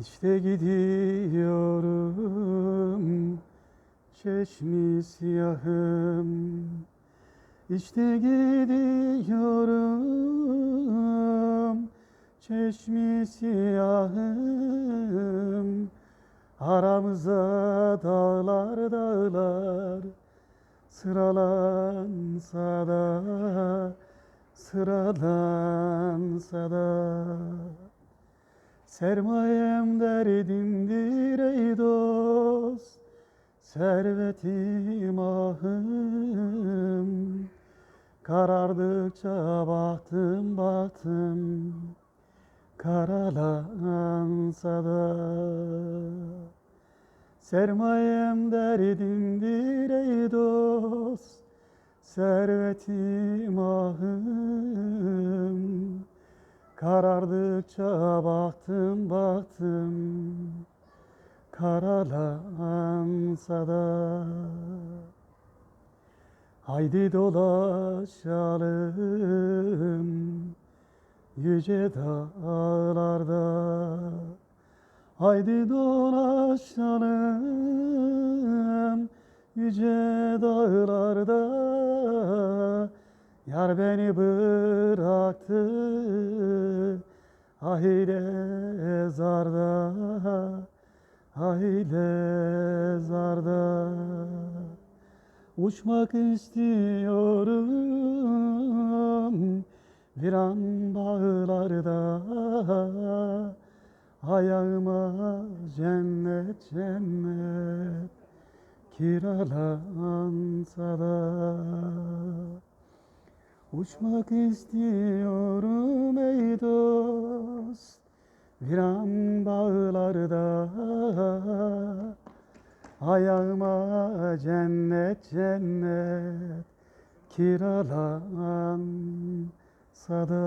İşte gidiyorum çeşmi siyahım. İşte gidiyorum çeşmi siyahım. Aramıza dağlar dağlar sıralansa da sıralansa da Sermayem derdimdir ey dost Servetim ahım. Karardıkça baktım baktım Karalansa da. Sermayem derdimdir ey dost Servetim ahım Karardıkça baktım baktım. Karalansa da. Haydi dolaşalım Yüce dağlarda. Haydi dolaşalım Yüce dağlarda Yar beni bıraktı Ahile zarda Ahile zarda. Uçmak istiyorum Viran bağlarda Ayağıma cennet cennet Kiralansa da Uçmak istiyorum ey dost Viran bağlarda. Ayağıma cennet cennet Kiralansa da